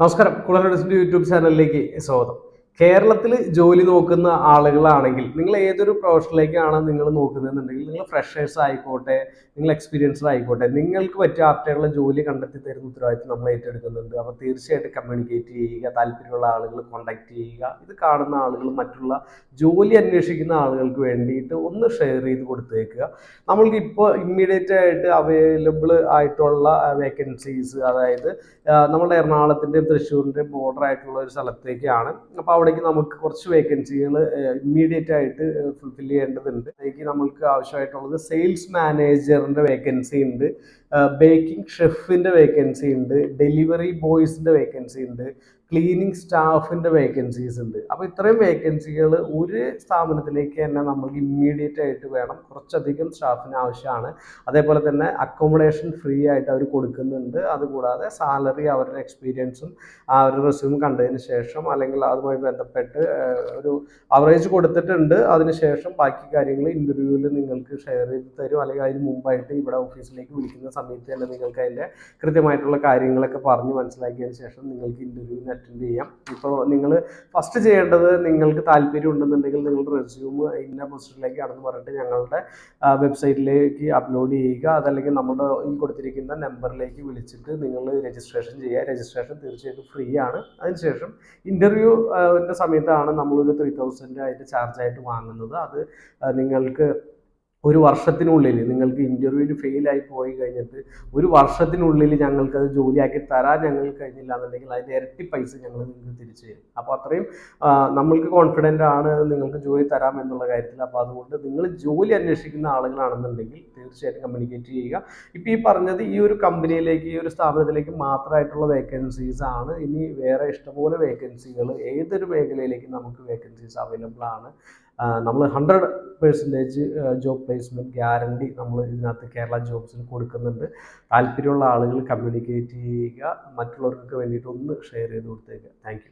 നമസ്കാരം. കുളറഡിസിന്റെ യൂട്യൂബ് ചാനലിലേക്ക് സ്വാഗതം. കേരളത്തിൽ ജോലി നോക്കുന്ന ആളുകളാണെങ്കിൽ നിങ്ങൾ ഏതൊരു പ്രൊഫഷനിലേക്കാണ് നിങ്ങൾ നോക്കുന്നതെന്നുണ്ടെങ്കിൽ നിങ്ങൾ ഫ്രഷേഴ്സ് ആയിക്കോട്ടെ നിങ്ങൾ എക്സ്പീരിയൻസ്ഡ് ആയിക്കോട്ടെ നിങ്ങൾക്ക് പറ്റിയ ആപ്റ്റായിട്ടുള്ള ജോലി കണ്ടെത്തി തരുന്ന ഉത്തരവാദിത്വം നമ്മൾ ഏറ്റെടുക്കുന്നുണ്ട്. അപ്പോൾ തീർച്ചയായിട്ടും കമ്മ്യൂണിക്കേറ്റ് ചെയ്യുക താല്പര്യമുള്ള ആളുകൾ കോൺടാക്ട് ചെയ്യുക ഇത് കാണുന്ന ആളുകൾ മറ്റുള്ള ജോലി അന്വേഷിക്കുന്ന ആളുകൾക്ക് വേണ്ടിയിട്ട് ഒന്ന് ഷെയർ ചെയ്ത് കൊടുത്തേക്കുക. നമ്മൾക്ക് ഇപ്പോൾ ഇമ്മീഡിയറ്റ് ആയിട്ട് അവൈലബിൾ ആയിട്ടുള്ള വേക്കൻസീസ് അതായത് നമ്മുടെ എറണാകുളത്തിന്റെയും തൃശ്ശൂരിന്റെയും ബോർഡർ ആയിട്ടുള്ള ഒരു സ്ഥലത്തേക്കാണ്. അപ്പോൾ അവിടേക്ക് നമുക്ക് കുറച്ച് വേക്കൻസികൾ ഇമ്മീഡിയറ്റ് ആയിട്ട് ഫുൾഫിൽ ചെയ്യേണ്ടതുണ്ട്. അതിലേക്ക് നമ്മൾക്ക് ആവശ്യമായിട്ടുള്ളത് സെയിൽസ് മാനേജറിന്റെ വേക്കൻസി ഉണ്ട്. ബേക്കിംഗ് ഷെഫിന്റെ വേക്കൻസി ഉണ്ട്. ഡെലിവറി ബോയ്സിന്റെ വേക്കൻസി ഉണ്ട്. ക്ലീനിങ് സ്റ്റാഫിന്റെ വേക്കൻസീസ് ഉണ്ട്. അപ്പോൾ ഇത്രയും വേക്കൻസികൾ ഒരു സ്ഥാപനത്തിലേക്ക് തന്നെ നമുക്ക് ഇമ്മീഡിയറ്റ് ആയിട്ട് വേണം. കുറച്ചധികം സ്റ്റാഫിന് ആവശ്യമാണ്. അതേപോലെ തന്നെ അക്കോമഡേഷൻ ഫ്രീ ആയിട്ട് അവർ കൊടുക്കുന്നുണ്ട്. അതുകൂടാതെ സാലറി അവരുടെ എക്സ്പീരിയൻസും ആ അവരുടെ റെസ്യൂം കണ്ടതിന് ശേഷം അല്ലെങ്കിൽ അതുമായി ബന്ധപ്പെട്ട് ഒരു അവറേജ് കൊടുത്തിട്ടുണ്ട്. അതിനുശേഷം ബാക്കി കാര്യങ്ങൾ ഇന്റർവ്യൂവിൽ നിങ്ങൾക്ക് ഷെയർ ചെയ്ത് തരും. അല്ലെങ്കിൽ അതിന് മുമ്പായിട്ട് ഇവിടെ ഓഫീസിലേക്ക് വിളിക്കുന്ന സമയത്ത് തന്നെ നിങ്ങൾക്ക് അതിന്റെ കൃത്യമായിട്ടുള്ള കാര്യങ്ങളൊക്കെ പറഞ്ഞ് മനസ്സിലാക്കിയതിന് ശേഷം നിങ്ങൾക്ക് ഇന്റർവ്യൂവിന് അറ്റൻഡ് ചെയ്യാം. ഇപ്പോൾ നിങ്ങൾ ഫസ്റ്റ് ചെയ്യേണ്ടത് നിങ്ങൾക്ക് താല്പര്യം ഉണ്ടെന്നുണ്ടെങ്കിൽ നിങ്ങളുടെ റെസ്യൂം ഇന്ന ആണെന്ന് പറഞ്ഞിട്ട് ഞങ്ങളുടെ വെബ്സൈറ്റിലേക്ക് അപ്ലോഡ് ചെയ്യുക. അതല്ലെങ്കിൽ നമ്മുടെ ഈ കൊടുത്തിരിക്കുന്ന നമ്പറിലേക്ക് വിളിച്ചിട്ട് നിങ്ങൾ രജിസ്ട്രേഷൻ ചെയ്യുക. രജിസ്ട്രേഷൻ തീർച്ചയായിട്ടും ഫ്രീ ആണ്. അതിനുശേഷം ഇന്റർവ്യൂ സമയത്താണ് നമ്മളൊരു ത്രീ തൗസൻഡ് ആയിട്ട് ചാർജ് ആയിട്ട് വാങ്ങുന്നത്. അത് നിങ്ങൾക്ക് ഒരു വർഷത്തിനുള്ളിൽ നിങ്ങൾക്ക് ഇന്റർവ്യൂവിന് ഫെയിലായി പോയി കഴിഞ്ഞിട്ട് ഒരു വർഷത്തിനുള്ളിൽ ഞങ്ങൾക്കത് ജോലിയാക്കി തരാൻ ഞങ്ങൾക്ക് കഴിഞ്ഞില്ല എന്നുണ്ടെങ്കിൽ അതിന്റെ ഇരട്ടി പൈസ ഞങ്ങൾ നിങ്ങൾക്ക് തിരിച്ചു തരും. അപ്പോൾ അത്രയും നമ്മൾക്ക് കോൺഫിഡന്റ് ആണ് നിങ്ങൾക്ക് ജോലി തരാം എന്നുള്ള കാര്യത്തിൽ. അപ്പോൾ അതുകൊണ്ട് നിങ്ങൾ ജോലി അന്വേഷിക്കുന്ന ആളുകളാണെന്നുണ്ടെങ്കിൽ തീർച്ചയായിട്ടും കമ്മ്യൂണിക്കേറ്റ് ചെയ്യുക. ഇപ്പോൾ ഈ പറഞ്ഞത് ഈ ഒരു കമ്പനിയിലേക്ക് ഈ ഒരു സ്ഥാപനത്തിലേക്ക് മാത്രമായിട്ടുള്ള വേക്കൻസീസ് ആണ്. ഇനി വേറെ ഇഷ്ടംപോലെ വേക്കൻസികൾ ഏതൊരു മേഖലയിലേക്കും നമുക്ക് വേക്കൻസീസ് അവൈലബിൾ ആണ്. നമ്മൾ hundred percentage job placement guarantee നമ്മൾ ഇതിനകത്ത് കേരള ജോബ്സിന് കൊടുക്കുന്നുണ്ട്. താല്പര്യമുള്ള ആളുകൾ കമ്മ്യൂണിക്കേറ്റ് ചെയ്യുക മറ്റുള്ളവർക്ക് വേണ്ടിയിട്ട് ഒന്ന് ഷെയർ ചെയ്ത് കൊടുത്തേക്കുക താങ്ക്